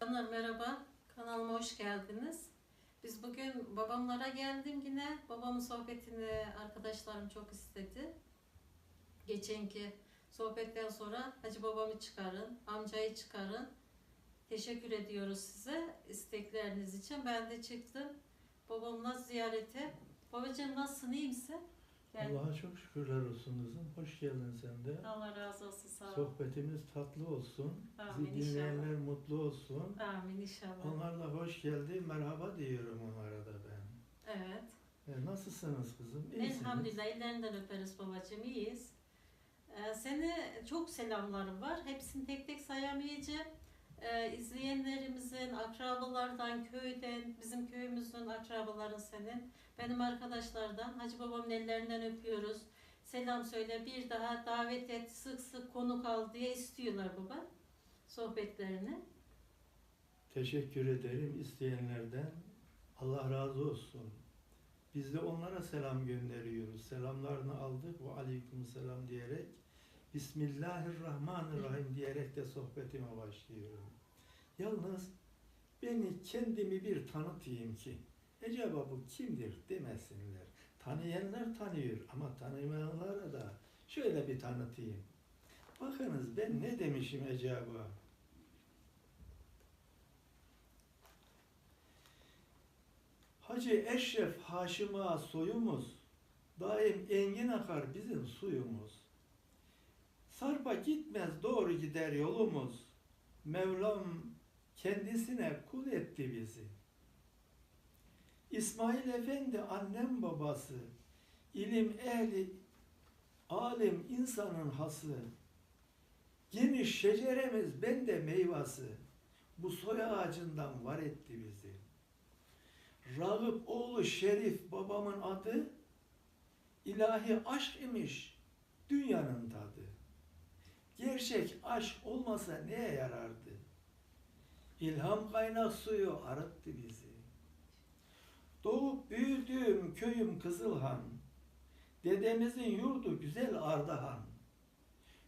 Canlar merhaba, kanalıma hoş geldiniz. Biz bugün babamlara geldim yine. Babamın sohbetini arkadaşlarım çok istedi. Geçenki sohbetten sonra Hacı babamı çıkarın, amcayı çıkarın. Teşekkür ediyoruz size istekleriniz için. Ben de çıktım babamla ziyarete. Babacığım nasılsın, iyi misin? Gel. Allah'a çok şükürler olsun kızım. Hoş geldin sen de. Allah razı olsun, sağ ol. Sohbetimiz tatlı olsun. Amin Bizi dinleyenler mutlu olsun. Amin inşallah. Onlar da hoş geldi. Merhaba diyorum onlara da ben. Evet. E, nasılsınız kızım? İyisiniz. Elhamdülillah ellerinden öperiz babacığım iyiyiz. Ee, seni çok selamlarım var. Hepsini tek tek sayamayacağım. Ee, izleyenlerimizin, akrabalardan, köyden, bizim köyümüzün akrabaların senin, benim arkadaşlardan, Hacı babamın ellerinden öpüyoruz. Selam söyle, bir daha davet et, sık sık konuk al diye istiyorlar baba sohbetlerini. Teşekkür ederim isteyenlerden. Allah razı olsun. Biz de onlara selam gönderiyoruz. Selamlarını aldık ve aleyküm selam diyerek Bismillahirrahmanirrahim diyerek de sohbetime başlıyorum. Yalnız beni kendimi bir tanıtayım ki acaba bu kimdir demesinler. Tanıyanlar tanıyor ama tanımayanlara da şöyle bir tanıtayım. Bakınız ben ne demişim acaba? Hacı Eşref Haşima soyumuz, daim engin akar bizim suyumuz. Sarpa gitmez doğru gider yolumuz, Mevlam kendisine kul etti bizi. İsmail Efendi annem babası, ilim ehli, alim insanın hası, geniş şeceremiz bende meyvası, bu soy ağacından var etti bizi. Ragıp oğlu Şerif babamın adı, ilahi aşk imiş dünyanın tadı. Gerçek aşk olmasa neye yarardı? İlham kaynak suyu arıttı bizi. Doğup büyüdüğüm köyüm Kızılhan, dedemizin yurdu güzel Ardahan.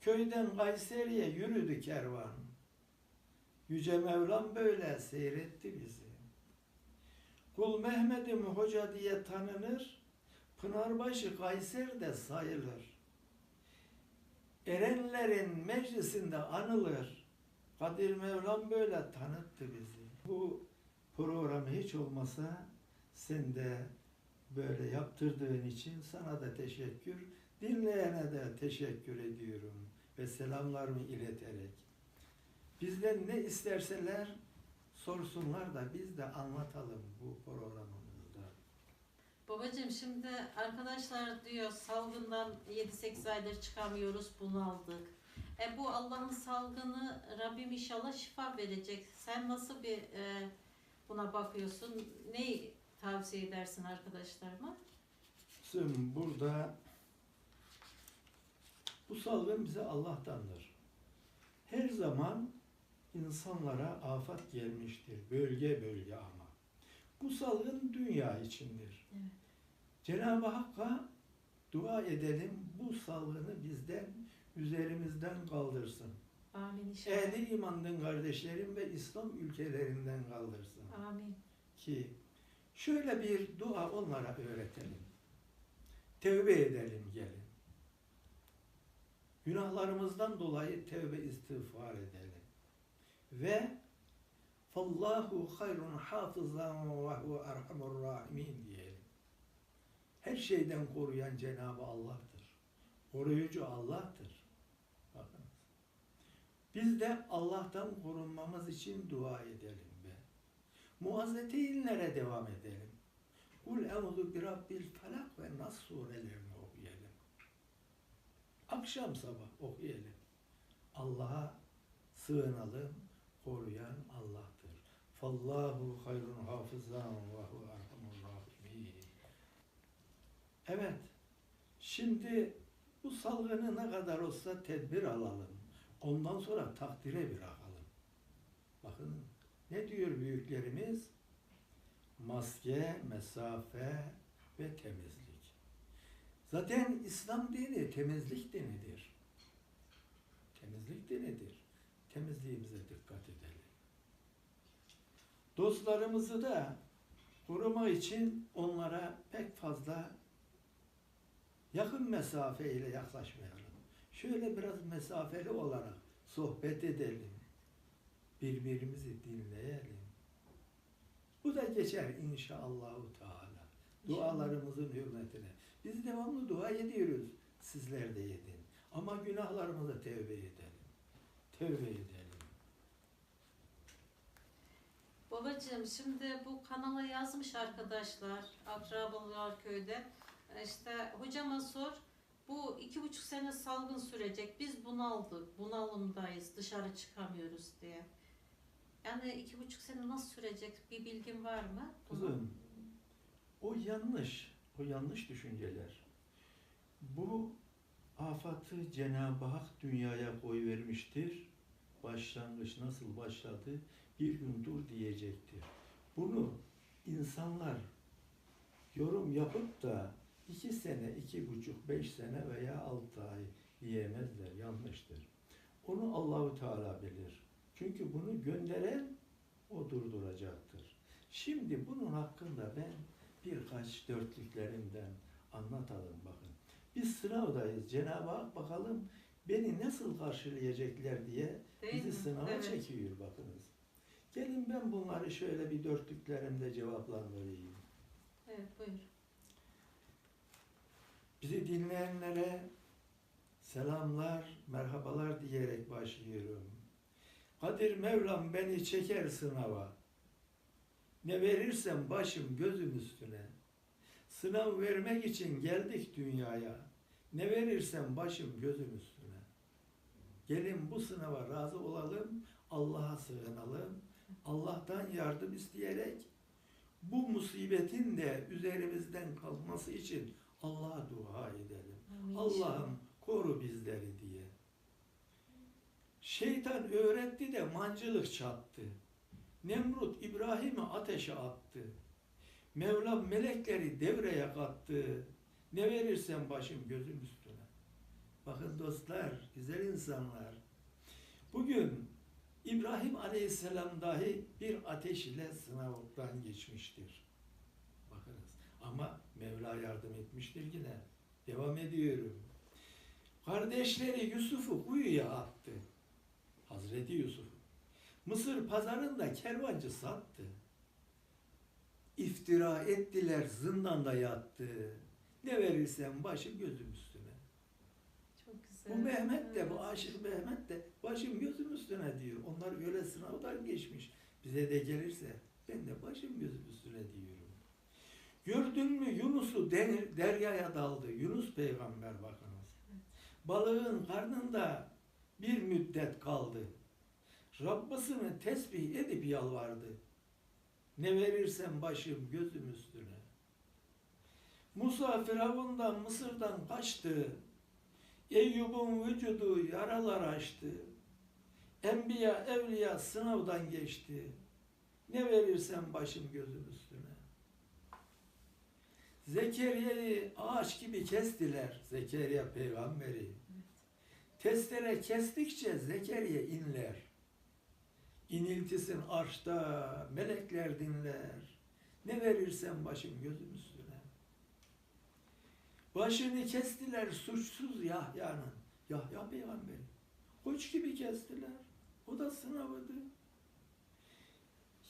Köyden Kayseri'ye yürüdü kervan. Yüce Mevlam böyle seyretti bizi. Kul Mehmet'im hoca diye tanınır, Pınarbaşı Kayser'de sayılır. Erenlerin meclisinde anılır. Kadir Mevlam böyle tanıttı bizi. Bu programı hiç olmasa sen de böyle yaptırdığın için sana da teşekkür, dinleyene de teşekkür ediyorum ve selamlarımı ileterek. Bizden ne isterseler sorsunlar da biz de anlatalım bu programımızda. Babacığım şimdi arkadaşlar diyor salgından 7-8 aydır çıkamıyoruz bunaldık. E bu Allah'ın salgını Rabbim inşallah şifa verecek. Sen nasıl bir e, buna bakıyorsun? Neyi tavsiye edersin arkadaşlarıma? Kızım burada bu salgın bize Allah'tandır. Her zaman insanlara afet gelmiştir. Bölge bölge ama. Bu salgın dünya içindir. Evet. Cenab-ı Hakk'a dua edelim bu salgını bizden, üzerimizden kaldırsın. Amin inşallah. Ehli imanın kardeşlerim ve İslam ülkelerinden kaldırsın. Amin. Ki şöyle bir dua onlara öğretelim. Tevbe edelim gelin. Günahlarımızdan dolayı tevbe istiğfar edelim. Ve Fallahu hayrun hafızan ve huve erhamur rahimin diyelim. Her şeyden koruyan Cenab-ı Allah'tır. Koruyucu Allah'tır. Bakın. Biz de Allah'tan korunmamız için dua edelim be. Muazzeteynlere devam edelim. Kul eûzu bi rabbil felak ve nas surelerini okuyalım. Akşam sabah okuyalım. Allah'a sığınalım, koruyan Allah'tır. Fallahu hayrun hafızan ve hu erhamur rahimin. Evet, şimdi bu salgını ne kadar olsa tedbir alalım. Ondan sonra takdire bırakalım. Bakın ne diyor büyüklerimiz? Maske, mesafe ve temizlik. Zaten İslam dini temizlik dinidir. Temizlik dinidir. Temizliğimize dikkat edelim. Dostlarımızı da korumak için onlara pek fazla yakın mesafe ile yaklaşmayalım. Şöyle biraz mesafeli olarak sohbet edelim. Birbirimizi dinleyelim. Bu da geçer inşallahü teala. Dualarımızın hürmetine. Biz devamlı dua ediyoruz. Sizler de edin. Ama günahlarımıza tevbe edelim. Tevbe edelim. Babacığım şimdi bu kanala yazmış arkadaşlar, akrabalar köyde. İşte hocama sor, bu iki buçuk sene salgın sürecek. Biz bunaldık, bunalımdayız, dışarı çıkamıyoruz diye. Yani iki buçuk sene nasıl sürecek bir bilgin var mı? Kızım, o yanlış, o yanlış düşünceler. Bu afatı Cenab-ı Hak dünyaya koy vermiştir. Başlangıç nasıl başladı? Bir gün dur diyecektir. Bunu insanlar yorum yapıp da iki sene, iki buçuk, beş sene veya altı ay diyemezler. Yanlıştır. Onu Allahu Teala bilir. Çünkü bunu gönderen o durduracaktır. Şimdi bunun hakkında ben birkaç dörtlüklerimden anlatalım bakın. Biz sınavdayız. Cenab-ı Hak bakalım beni nasıl karşılayacaklar diye Değil bizi mi? sınava Evet. çekiyor bakınız. Gelin ben bunları şöyle bir dörtlüklerimde cevaplandırayım. Evet buyur. Bizi dinleyenlere selamlar, merhabalar diyerek başlıyorum. Kadir Mevlam beni çeker sınava. Ne verirsem başım gözüm üstüne. Sınav vermek için geldik dünyaya. Ne verirsem başım gözüm üstüne. Gelin bu sınava razı olalım, Allah'a sığınalım. Yardım isteyerek bu musibetin de üzerimizden kalkması için Allah'a dua edelim. Allah'ım koru bizleri diye. Şeytan öğretti de mancılık çattı. Nemrut İbrahim'i ateşe attı. Mevlam melekleri devreye kattı. Ne verirsen başım gözüm üstüne. Bakın dostlar, güzel insanlar. Bugün İbrahim Aleyhisselam dahi bir ateş ile sınavdan geçmiştir. Bakınız. Ama Mevla yardım etmiştir yine. Devam ediyorum. Kardeşleri Yusuf'u kuyuya attı. Hazreti Yusuf. Mısır pazarında kervancı sattı. İftira ettiler, zindanda yattı. Ne verirsen başım gözüm üstüne. Çok güzel. Bu Mehmet de, bu aşık Mehmet de başım gözüm üstüne diyor. Onlar öyle sınavdan geçmiş. Bize de gelirse ben de başım gözüm üstüne diyorum. Gördün mü Yunus'u denir, deryaya daldı. Yunus peygamber bakınız. Balığın karnında bir müddet kaldı. Rabbisini tesbih edip yalvardı. Ne verirsen başım gözüm üstüne. Musa Firavundan Mısır'dan kaçtı. Eyyub'un vücudu yaralar açtı. Enbiya, evliya sınavdan geçti. Ne verirsen başım gözüm üstüne. Zekeriya'yı ağaç gibi kestiler. Zekeriya peygamberi. Testere kestikçe Zekeriya inler. İniltisin arşta, melekler dinler. Ne verirsen başım gözüm üstüne. Başını kestiler suçsuz Yahya'nın. Yahya peygamberi. Koç gibi kestiler. O da sınavıydı.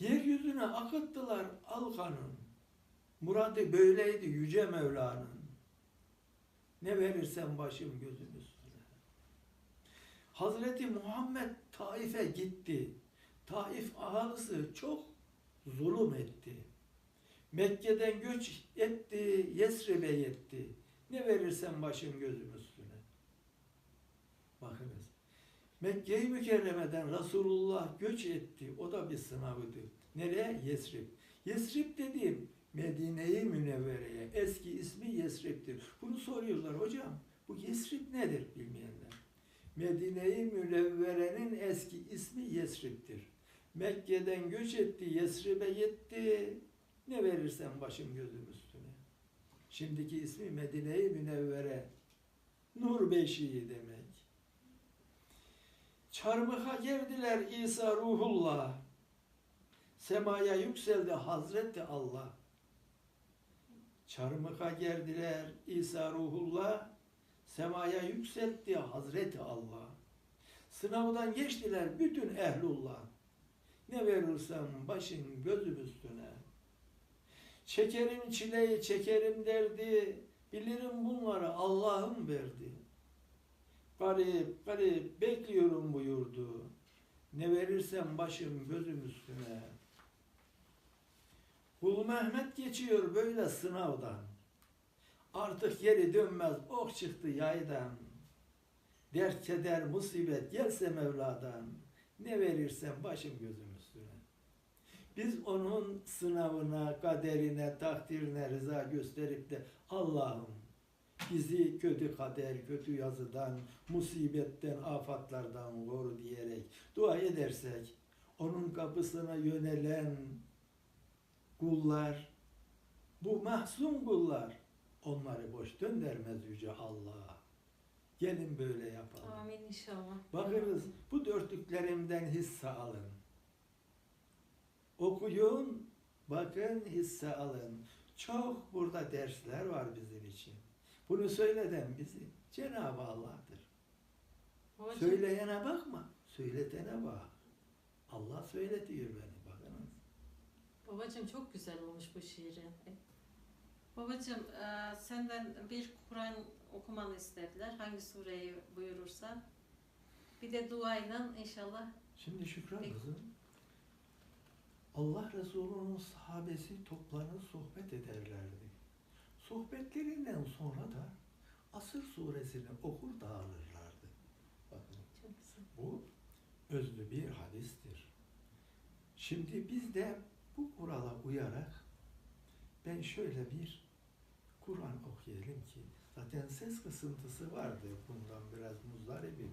Yeryüzüne akıttılar Alkan'ın. Muradı böyleydi Yüce Mevla'nın. Ne verirsen başım gözüm üstüne. Hazreti Muhammed Taif'e gitti. Taif ahalisi çok zulüm etti. Mekke'den göç etti, Yesrib'e yetti. Ne verirsen başım gözüm üstüne. Bakınız. Mekke-i Mükerreme'den Resulullah göç etti. O da bir sınavıydı. Nereye? Yesrib. Yesrib dediğim Medine-i Münevvere'ye. Eski ismi Yesrib'tir. Bunu soruyorlar hocam. Bu Yesrib nedir bilmeyenler? Medine-i Münevvere'nin eski ismi Yesrib'tir. Mekke'den göç etti, Yesrib'e yetti. Ne verirsen başım gözüm üstüne. Şimdiki ismi Medine-i Münevvere. Nur beşiği demek. Çarmıha gerdiler İsa ruhullah. Semaya yükseldi Hazreti Allah. Çarmıka geldiler İsa Ruhullah. Semaya yükseltti Hazreti Allah. Sınavdan geçtiler bütün ehlullah. Ne verirsem başın gözüm üstüne. Çekerim çileyi, çekerim derdi. Bilirim bunları Allah'ım verdi. Garip, garip bekliyorum buyurdu. Ne verirsem başım gözüm üstüne. Kul Mehmet geçiyor böyle sınavdan. Artık geri dönmez ok çıktı yaydan. Dert keder musibet gelse Mevla'dan. Ne verirsem başım gözüm. Biz onun sınavına, kaderine, takdirine rıza gösterip de Allah'ım bizi kötü kader, kötü yazıdan, musibetten, afatlardan koru diyerek dua edersek onun kapısına yönelen kullar, bu mahzun kullar onları boş döndürmez Yüce Allah. Gelin böyle yapalım. Amin inşallah. Bakınız bu dörtlüklerimden hisse alın. Okuyun, bakın hisse alın. Çok burada dersler var bizim için. Bunu söyleden bizi Cenab-ı Allah'tır. Babacığım, Söyleyene bakma, söyletene bak. Allah söyletiyor beni bakınız. babacığım çok güzel olmuş bu şiiri. Babacığım e, senden bir Kur'an okumanı istediler. Hangi sureyi buyurursan. Bir de duayla inşallah. Şimdi Şükran kızım, Allah Resulü'nün sahabesi toplanır sohbet ederlerdi. Sohbetlerinden sonra da Asır suresini okur dağılırlardı. Bakın bu özlü bir hadistir. Şimdi biz de bu kurala uyarak ben şöyle bir Kur'an okuyalım ki zaten ses kısıntısı vardı bundan biraz muzdaribim.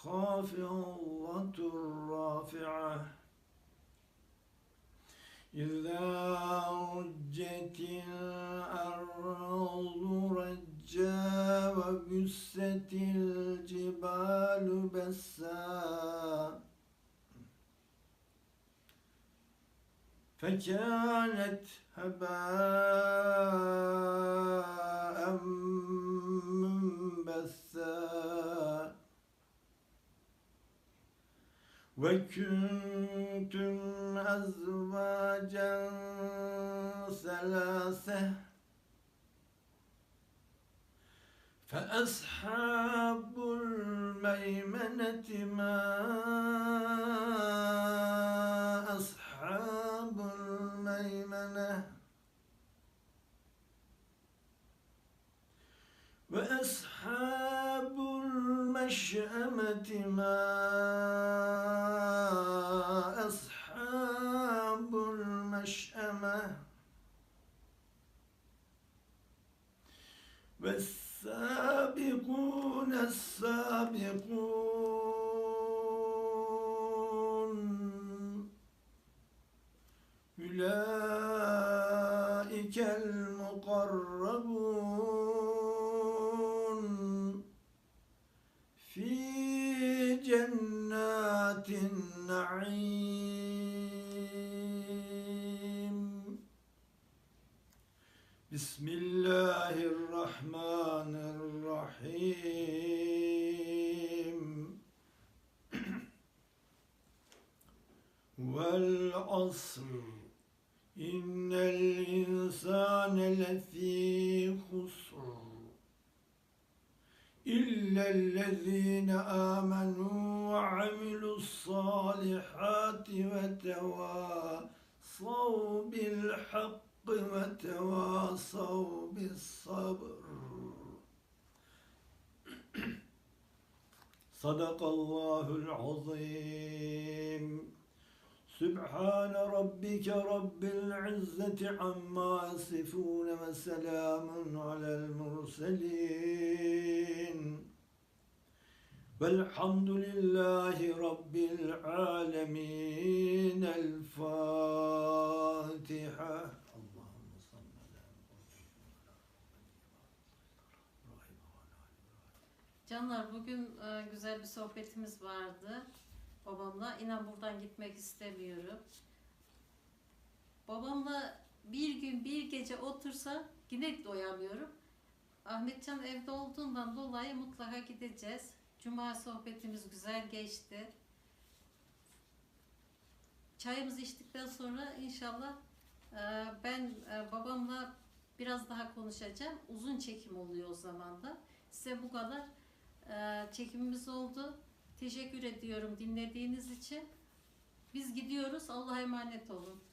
خافضة رافعة إذا رجت الأرض رجا وبست الجبال بسا فكانت هباء وكنتم أزواجا ثلاثة فأصحاب الميمنة ما أصحاب الميمنة وأصحاب المشأمة ما أصحاب المشأمة والسابقون السابقون أولئك والعصر إن الإنسان لفي خسر. إلا الذين آمنوا وعملوا الصالحات وتواصوا بالحق وتواصوا بالصبر. صدق الله العظيم. سبحان ربك رب العزة عما يصفون وسلام على المرسلين والحمد لله رب العالمين الفاتحة اللهم صل على Canlar bugün e, güzel bir sohbetimiz vardı babamla. İnan buradan gitmek istemiyorum. Babamla bir gün bir gece otursa yine doyamıyorum. Ahmetcan evde olduğundan dolayı mutlaka gideceğiz. Cuma sohbetimiz güzel geçti. Çayımızı içtikten sonra inşallah e, ben e, babamla biraz daha konuşacağım. Uzun çekim oluyor o zaman da. Size bu kadar e, çekimimiz oldu. Teşekkür ediyorum dinlediğiniz için. Biz gidiyoruz. Allah'a emanet olun.